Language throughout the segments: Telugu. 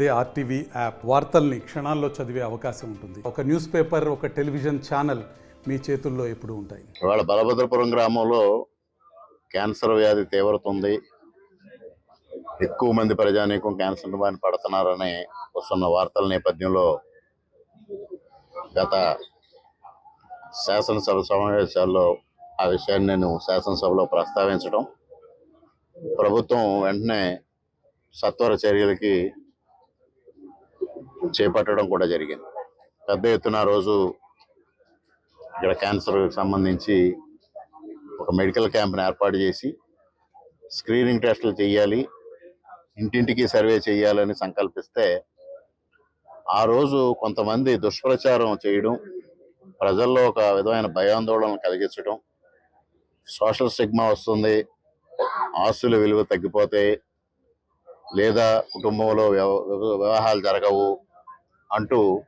అదే ఆర్టీవీ యాప్ వార్తల్ని క్షణాల్లో చదివే అవకాశం ఉంటుంది. ఒక న్యూస్ పేపర్ ఒక టెలివిజన్ ఛానల్ మీ చేతుల్లో ఎప్పుడు ఉంటాయి. ఇవాళ బలభద్రపురం గ్రామంలో క్యాన్సర్ వ్యాధి తీవ్రత ఉంది. ఎక్కువ మంది ప్రజానీకం క్యాన్సర్ బారిన పడుతున్నారని వస్తున్న వార్తల నేపథ్యంలో గత శాసనసభ సమావేశాల్లో ఆ విషయాన్ని నేను శాసనసభలో ప్రస్తావించడం ప్రభుత్వం వెంటనే సత్వర చర్యలకి చేపట్టడం కూడా జరిగింది. పెద్ద ఎత్తున ఆ రోజు ఇక్కడ క్యాన్సర్ సంబంధించి ఒక మెడికల్ క్యాంప్ని ఏర్పాటు చేసి స్క్రీనింగ్ టెస్టులు చేయాలి ఇంటింటికి సర్వే చేయాలని సంకల్పిస్తే ఆ రోజు కొంతమంది దుష్ప్రచారం చేయడం ప్రజల్లో ఒక విధమైన భయాందోళన కలిగించడం సోషల్ స్టిగ్మా వస్తుంది ఆస్తుల విలువ తగ్గిపోతే లేదా కుటుంబంలో వివాహాలు జరగవు అంటూ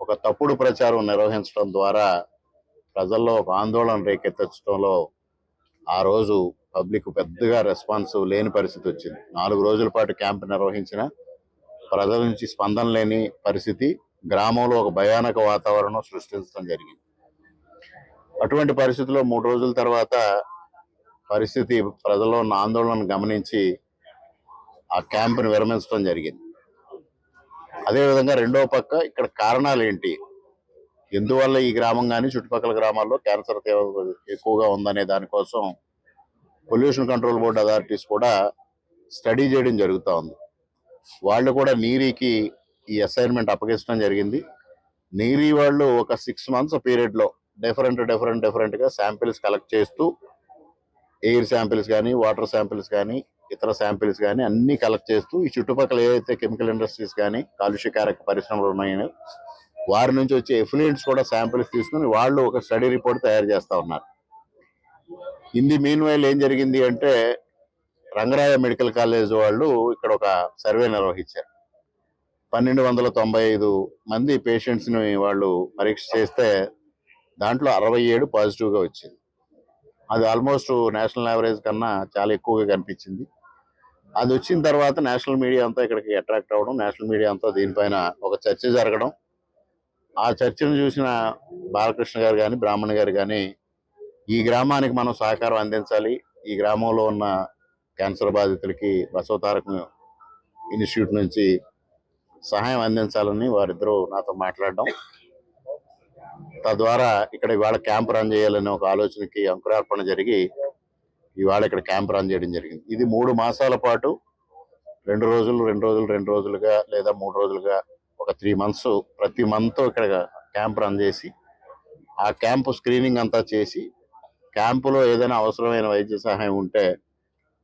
ఒక తప్పుడు ప్రచారం నిర్వహించడం ద్వారా ప్రజల్లో ఒక ఆందోళన రేకెత్తించడంలో ఆ రోజు పబ్లిక్ పెద్దగా రెస్పాన్స్ లేని పరిస్థితి వచ్చింది. నాలుగు రోజుల పాటు క్యాంప్ నిర్వహించిన ప్రజల నుంచి స్పందన లేని పరిస్థితి గ్రామంలో ఒక భయానక వాతావరణం సృష్టించడం జరిగింది. అటువంటి పరిస్థితిలో మూడు రోజుల తర్వాత పరిస్థితి ప్రజల్లో ఉన్న ఆందోళనను గమనించి ఆ క్యాంప్ను విరమించడం జరిగింది. అదేవిధంగా రెండో పక్క ఇక్కడ కారణాలు ఏంటి? ఎందువల్ల ఈ గ్రామం కానీ చుట్టుపక్కల గ్రామాల్లో క్యాన్సర్ తీవ్ర ఎక్కువగా ఉందనే దానికోసం పొల్యూషన్ కంట్రోల్ బోర్డ్ అథారిటీస్ కూడా స్టడీ చేయడం జరుగుతూ ఉంది. వాళ్ళు కూడా నీరీకి ఈ అసైన్మెంట్ అప్పగించడం జరిగింది. నీరీ వాళ్ళు ఒక సిక్స్ మంత్స్ పీరియడ్లో డిఫరెంట్ డిఫరెంట్ డిఫరెంట్గా శాంపిల్స్ కలెక్ట్ చేస్తూ ఎయిర్ శాంపిల్స్ కానీ వాటర్ శాంపిల్స్ కానీ ఇతర శాంపిల్స్ కానీ అన్ని కలెక్ట్ చేస్తూ ఈ చుట్టుపక్కల ఏదైతే కెమికల్ ఇండస్ట్రీస్ కానీ కాలుష్యకారక పరిశ్రమలు ఉన్నాయో వారి నుంచి వచ్చే ఎఫ్లుయెంట్స్ కూడా శాంపిల్స్ తీసుకుని వాళ్ళు ఒక స్టడీ రిపోర్ట్ తయారు చేస్తూ ఉన్నారు. ఇంది మీన్ వైల్ ఏం జరిగింది అంటే రంగరాయ మెడికల్ కాలేజ్ వాళ్ళు ఇక్కడ ఒక సర్వే నిర్వహించారు. పన్నెండు వందల తొంభై ఐదు మంది పేషెంట్స్ని వాళ్ళు పరీక్ష చేస్తే దాంట్లో అరవై ఏడు పాజిటివ్గా వచ్చింది. అది ఆల్మోస్ట్ నేషనల్ యావరేజ్ కన్నా చాలా ఎక్కువగా కనిపించింది. అది వచ్చిన తర్వాత నేషనల్ మీడియా అంతా ఇక్కడికి అట్రాక్ట్ అవ్వడం నేషనల్ మీడియా అంతా దీనిపైన ఒక చర్చ జరగడం. ఆ చర్చను చూసిన బాలకృష్ణ గారు కానీ బ్రాహ్మణ్ గారు కానీ ఈ గ్రామానికి మనం సహకారం అందించాలి. ఈ గ్రామంలో ఉన్న క్యాన్సర్ బాధితులకి బసవతారకం ఇన్స్టిట్యూట్ నుంచి సహాయం అందించాలని వారిద్దరూ నాతో మాట్లాడడం. తద్వారా ఇక్కడ ఇవాళ క్యాంప్ రన్ చేయాలనే ఒక ఆలోచనకి అంకురార్పణ జరిగి ఇవాళ ఇక్కడ క్యాంప్ రన్ చేయడం జరిగింది. ఇది మూడు మాసాల పాటు రెండు రోజులు రెండు రోజులు రెండు రోజులుగా లేదా మూడు రోజులుగా ఒక త్రీ మంత్స్ ప్రతి మంత్ ఇక్కడ క్యాంప్ రన్ చేసి ఆ క్యాంపు స్క్రీనింగ్ అంతా చేసి క్యాంపులో ఏదైనా అవసరమైన వైద్య సహాయం ఉంటే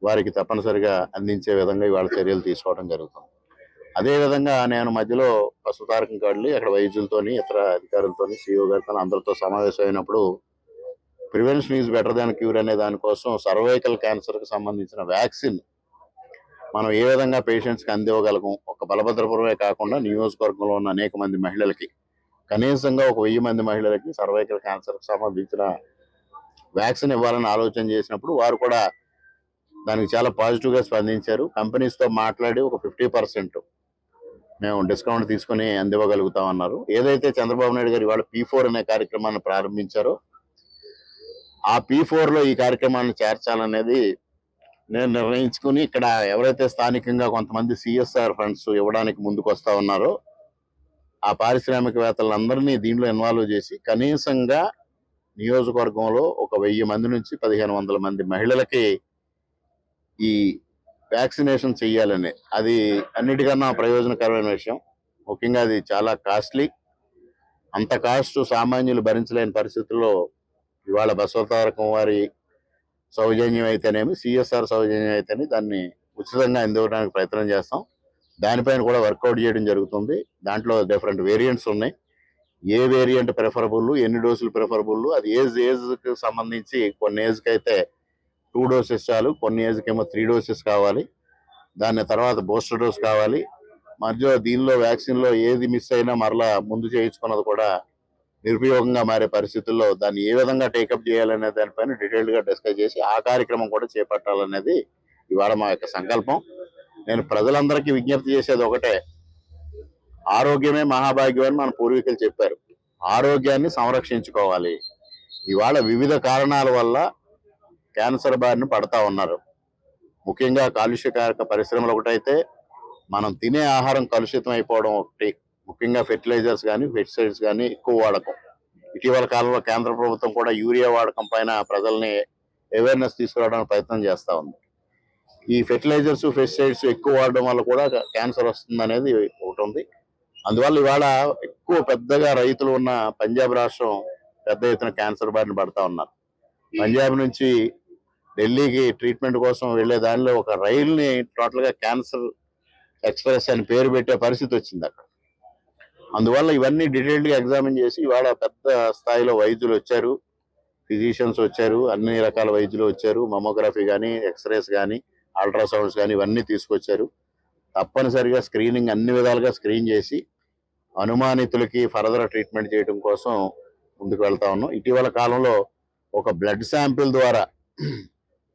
వారికి తప్పనిసరిగా అందించే విధంగా ఇవాళ చర్యలు తీసుకోవడం జరుగుతుంది. అదేవిధంగా నేను మధ్యలో పశుతారకం కాడలి అక్కడ వైద్యులతోని ఇతర అధికారులతోని సిఇఓ గారితో అందరితో సమావేశం అయినప్పుడు prevention is better than cure అనే దానికోసం సర్వైకల్ క్యాన్సర్కి సంబంధించిన వ్యాక్సిన్ మనం ఏ విధంగా పేషెంట్స్కి అందివ్వగలము? ఒక బలభద్రపురమే కాకుండా నియోజకవర్గంలో ఉన్న అనేక మంది మహిళలకి కనీసంగా ఒక వెయ్యి మంది మహిళలకి సర్వైకల్ క్యాన్సర్కి సంబంధించిన వ్యాక్సిన్ ఇవ్వాలని ఆలోచన చేసినప్పుడు వారు కూడా దానికి చాలా పాజిటివ్గా స్పందించారు. కంపెనీస్తో మాట్లాడి ఒక ఫిఫ్టీ పర్సెంట్ మేము డిస్కౌంట్ తీసుకొని అందివ్వగలుగుతామన్నారు. ఏదైతే చంద్రబాబు నాయుడు గారు ఇవాళ పీ ఫోర్ అనే కార్యక్రమాన్ని ప్రారంభించారో ఆ పీ లో ఈ కార్యక్రమాన్ని చేర్చాలనేది నేను నిర్ణయించుకుని ఇక్కడ ఎవరైతే స్థానికంగా కొంతమంది సిఎస్ఆర్ ఫండ్స్ ఇవ్వడానికి ముందుకు వస్తూ ఉన్నారో ఆ పారిశ్రామికవేత్తలందరినీ దీనిలో ఇన్వాల్వ్ చేసి కనీసంగా నియోజకవర్గంలో ఒక వెయ్యి మంది నుంచి పదిహేను వందల మంది మహిళలకి ఈ వ్యాక్సినేషన్ చేయాలని అది అన్నిటికన్నా ప్రయోజనకరమైన విషయం. ముఖ్యంగా అది చాలా కాస్ట్లీ. అంత కాస్ట్ సామాన్యులు భరించలేని పరిస్థితుల్లో ఇవాళ బసవతారకం వారి సౌజన్యం అయితేనేమి సిఎస్ఆర్ సౌజన్యం అయితేనే దాన్ని ఉచితంగా అందివ్వడానికి ప్రయత్నం చేస్తాం. దానిపైన కూడా వర్కౌట్ చేయడం జరుగుతుంది. దాంట్లో డిఫరెంట్ వేరియంట్స్ ఉన్నాయి. ఏ వేరియంట్ ప్రిఫరబుల్ ఎన్ని డోసులు ప్రిఫరబుల్ అది ఏజ్ ఏజ్కి సంబంధించి కొన్ని ఏజ్కి అయితే టూ డోసెస్ చాలు కొన్ని ఏజ్కి ఏమో త్రీ డోసెస్ కావాలి. దాని తర్వాత బూస్టర్ డోస్ కావాలి. మధ్యలో దీనిలో వ్యాక్సిన్లో ఏది మిస్ అయినా మరలా ముందు చేయించుకున్నది కూడా నిరుపయోగంగా మారే పరిస్థితుల్లో దాన్ని ఏ విధంగా టేకప్ చేయాలనే దానిపైన డీటెయిల్డ్గా డిస్కస్ చేసి ఆ కార్యక్రమం కూడా చేపట్టాలనేది ఇవాళ మా యొక్క సంకల్పం. నేను ప్రజలందరికీ విజ్ఞప్తి చేసేది ఒకటే. ఆరోగ్యమే మహాభాగ్యం అని మన పూర్వీకులు చెప్పారు. ఆరోగ్యాన్ని సంరక్షించుకోవాలి. ఇవాళ వివిధ కారణాల వల్ల క్యాన్సర్ బారిన పడతా ఉన్నారు. ముఖ్యంగా కాలుష్యకారక పరిశ్రమలు ఒకటైతే మనం తినే ఆహారం కలుషితం అయిపోవడం ఒకటి. ముఖ్యంగా ఫెర్టిలైజర్స్ కానీ పెస్టిసైడ్స్ కానీ ఎక్కువ వాడకం. ఇటీవల కాలంలో కేంద్ర ప్రభుత్వం కూడా యూరియా వాడకం పైన ప్రజల్ని అవేర్నెస్ తీసుకురావడానికి ప్రయత్నం చేస్తూ ఉంది. ఈ ఫెర్టిలైజర్స్ పెస్టిసైడ్స్ ఎక్కువ వాడడం వల్ల కూడా క్యాన్సర్ వస్తుంది అనేది ఒకటి ఉంది. అందువల్ల ఇవాళ ఎక్కువ పెద్దగా రైతులు ఉన్న పంజాబ్ రాష్ట్రం పెద్ద ఎత్తున క్యాన్సర్ బారిన పడతా ఉన్నారు. పంజాబ్ నుంచి ఢిల్లీకి ట్రీట్మెంట్ కోసం వెళ్ళే దానిలో ఒక రైలుని టోటల్గా క్యాన్సర్ ఎక్స్ప్రెస్ అని పేరు పెట్టే పరిస్థితి వచ్చింది అక్కడ. అందువల్ల ఇవన్నీ డీటెయిల్డ్గా ఎగ్జామిన్ చేసి ఇవాళ పెద్ద స్థాయిలో వైద్యులు వచ్చారు. ఫిజిషియన్స్ వచ్చారు అన్ని రకాల వైద్యులు వచ్చారు. మమోగ్రఫీ కానీ ఎక్స్రేస్ కానీ అల్ట్రాసౌండ్స్ కానీ ఇవన్నీ తీసుకొచ్చారు. తప్పనిసరిగా స్క్రీనింగ్ అన్ని విధాలుగా స్క్రీన్ చేసి అనుమానితులకి ఫర్దర్ ట్రీట్మెంట్ చేయడం కోసం ముందుకు వెళ్తా ఉన్నాం. ఇటీవల కాలంలో ఒక బ్లడ్ శాంపిల్ ద్వారా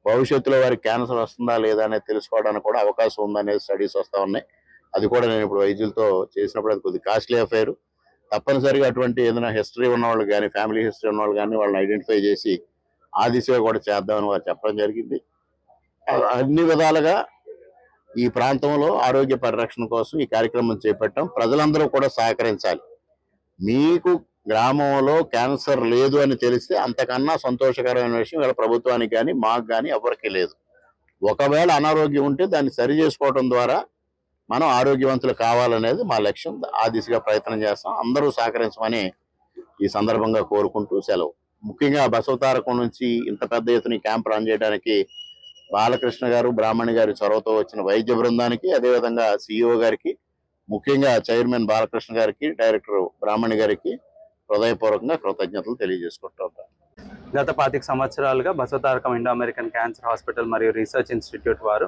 భవిష్యత్తులో వారికి క్యాన్సర్ వస్తుందా లేదా అనేది తెలుసుకోవడానికి కూడా అవకాశం ఉందనేది స్టడీస్ వస్తూ ఉన్నాయి. అది కూడా నేను ఇప్పుడు వైద్యులతో చేసినప్పుడు అది కొద్దిగా కాస్ట్లీ అఫైర్ తప్పనిసరిగా అటువంటి ఏదైనా హిస్టరీ ఉన్న వాళ్ళు కానీ ఫ్యామిలీ హిస్టరీ ఉన్న వాళ్ళు కానీ వాళ్ళని ఐడెంటిఫై చేసి ఆ దిశగా కూడా చేద్దామని వారు చెప్పడం జరిగింది. అన్ని విధాలుగా ఈ ప్రాంతంలో ఆరోగ్య పరిరక్షణ కోసం ఈ కార్యక్రమం చేపట్టాం. ప్రజలందరూ కూడా సహకరించాలి. మీకు గ్రామంలో క్యాన్సర్ లేదు అని తెలిస్తే అంతకన్నా సంతోషకరమైన విషయం వీళ్ళ ప్రభుత్వానికి కానీ మాకు కానీ ఎవరికీ లేదు. ఒకవేళ అనారోగ్యం ఉంటే దాన్ని సరి చేసుకోవడం ద్వారా మనం ఆరోగ్యవంతులు కావాలనేది మా లక్ష్యం. ఆ దిశగా ప్రయత్నం చేస్తాం. అందరూ సహకరించమని ఈ సందర్భంగా కోరుకుంటూ సెలవు. ముఖ్యంగా బసవతారకం నుంచి ఇంత పెద్ద ఎత్తున క్యాంప్ రన్ చేయడానికి బాలకృష్ణ గారు బ్రాహ్మణి గారి చొరవతో వచ్చిన వైద్య బృందానికి అదేవిధంగా సిఇఓ గారికి ముఖ్యంగా చైర్మన్ బాలకృష్ణ గారికి డైరెక్టర్ బ్రాహ్మణి గారికి హృదయపూర్వకంగా కృతజ్ఞతలు తెలియజేసుకుంటూ గత పాతిక సంవత్సరాలుగా Basavatarakam Indo American cancer hospital మరియు రీసెర్చ్ ఇన్స్టిట్యూట్ వారు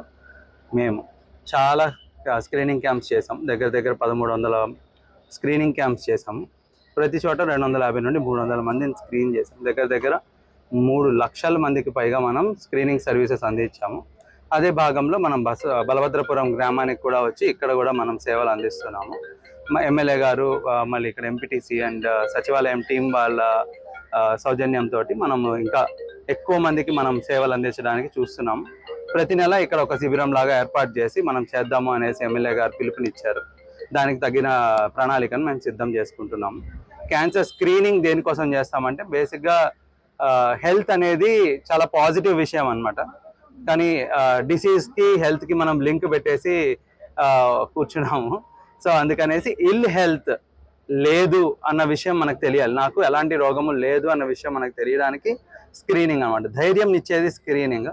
మేము చాలా స్క్రీనింగ్ క్యాంప్స్ చేసాం దగ్గర దగ్గర పదమూడు వందల స్క్రీనింగ్ క్యాంప్స్ చేసాము ప్రతి చోట రెండు వందల యాభై నుండి మూడు వందల మందిని స్క్రీన్ చేసాం దగ్గర దగ్గర మూడు లక్షల మందికి పైగా మనం స్క్రీనింగ్ సర్వీసెస్ అందించాము. అదే భాగంలో మనం బస బలభద్రపురం గ్రామానికి కూడా వచ్చి ఇక్కడ కూడా మనం సేవలు అందిస్తున్నాము. మా ఎమ్మెల్యే గారు మళ్ళీ ఇక్కడ ఎంపీటీసీ అండ్ సచివాలయం టీం వాళ్ళ సౌజన్యంతో మనము ఇంకా ఎక్కువ మందికి మనం సేవలు అందించడానికి చూస్తున్నాము ప్రతి నెల ఇక్కడ ఒక శిబిరం లాగా ఏర్పాటు చేసి మనం చేద్దాము అనేసి ఎమ్మెల్యే గారు పిలుపునిచ్చారు. దానికి తగిన ప్రణాళికను మేము సిద్ధం చేసుకుంటున్నాము. క్యాన్సర్ స్క్రీనింగ్ దేనికోసం చేస్తామంటే బేసిక్గా హెల్త్ అనేది చాలా పాజిటివ్ విషయం అనమాట కానీ డిసీజ్కి హెల్త్కి మనం లింక్ పెట్టేసి కూర్చున్నాము. సో అందుకనేసి ఇల్ హెల్త్ లేదు అన్న విషయం మనకు తెలియాలి. నాకు ఎలాంటి రోగము లేదు అన్న విషయం మనకు తెలియడానికి స్క్రీనింగ్ అనమాట ధైర్యం ఇచ్చేది స్క్రీనింగ్.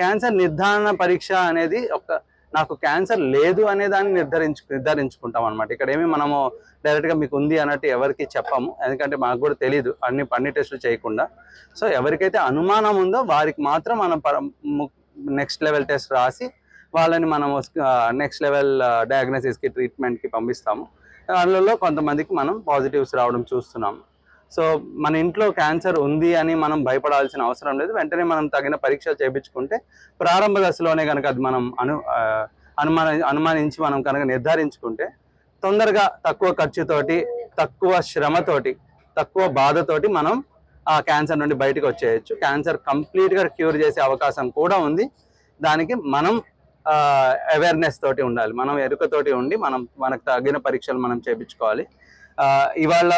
క్యాన్సర్ నిర్ధారణ పరీక్ష అనేది ఒక నాకు క్యాన్సర్ లేదు అనే దాన్ని నిర్ధారించు నిర్ధారించుకుంటాం అనమాట ఇక్కడ ఏమి మనము డైరెక్ట్గా మీకు ఉంది అన్నట్టు ఎవరికి చెప్పము. ఎందుకంటే మాకు కూడా తెలియదు అన్ని అన్ని టెస్టులు చేయకుండా. సో ఎవరికైతే అనుమానం ఉందో వారికి మాత్రం మనం నెక్స్ట్ లెవెల్ టెస్ట్ రాసి వాళ్ళని మనము నెక్స్ట్ లెవెల్ డయాగ్నోసిస్కి ట్రీట్మెంట్కి పంపిస్తాము. అందులో కొంతమందికి మనం పాజిటివ్స్ రావడం చూస్తున్నాము. సో మన ఇంట్లో క్యాన్సర్ ఉంది అని మనం భయపడాల్సిన అవసరం లేదు. వెంటనే మనం తగిన పరీక్షలు చేయించుకుంటే ప్రారంభ దశలోనే కనుక అది మనం అను అనుమాన అనుమానించి మనం కనుక నిర్ధారించుకుంటే తొందరగా తక్కువ ఖర్చుతోటి తక్కువ శ్రమతోటి తక్కువ బాధతోటి మనం ఆ క్యాన్సర్ నుండి బయటకు వచ్చేయచ్చు. క్యాన్సర్ కంప్లీట్గా క్యూర్ చేసే అవకాశం కూడా ఉంది. దానికి మనం అవేర్నెస్ తోటి ఉండాలి. మనం ఎరుకతోటి ఉండి మనం మనకు తగిన పరీక్షలు మనం చేయించుకోవాలి ఇవాళ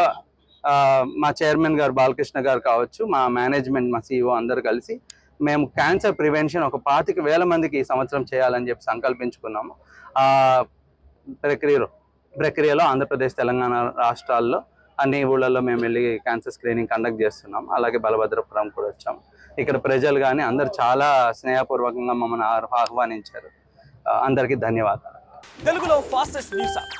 మా చైర్మన్ గారు బాలకృష్ణ గారు కావచ్చు మా మేనేజ్మెంట్ మా సిఇఓ అందరు కలిసి మేము క్యాన్సర్ ప్రివెన్షన్ ఒక పాతిక వేల మందికి ఈ సంవత్సరం చేయాలని చెప్పి సంకల్పించుకున్నాము. ఆ ప్రక్రియలో ప్రక్రియలో ఆంధ్రప్రదేశ్ తెలంగాణ రాష్ట్రాల్లో అన్ని ఊళ్ళల్లో మేము వెళ్ళి క్యాన్సర్ స్క్రీనింగ్ కండక్ట్ చేస్తున్నాం. అలాగే బలభద్రపురం కూడా వచ్చాం. ఇక్కడ ప్రజలు కానీ అందరు చాలా స్నేహపూర్వకంగా మమ్మల్ని ఆహ్వానించారు. అందరికీ ధన్యవాదాలు. తెలుగులో ఫాస్టెస్ట్ న్యూస్ యాప్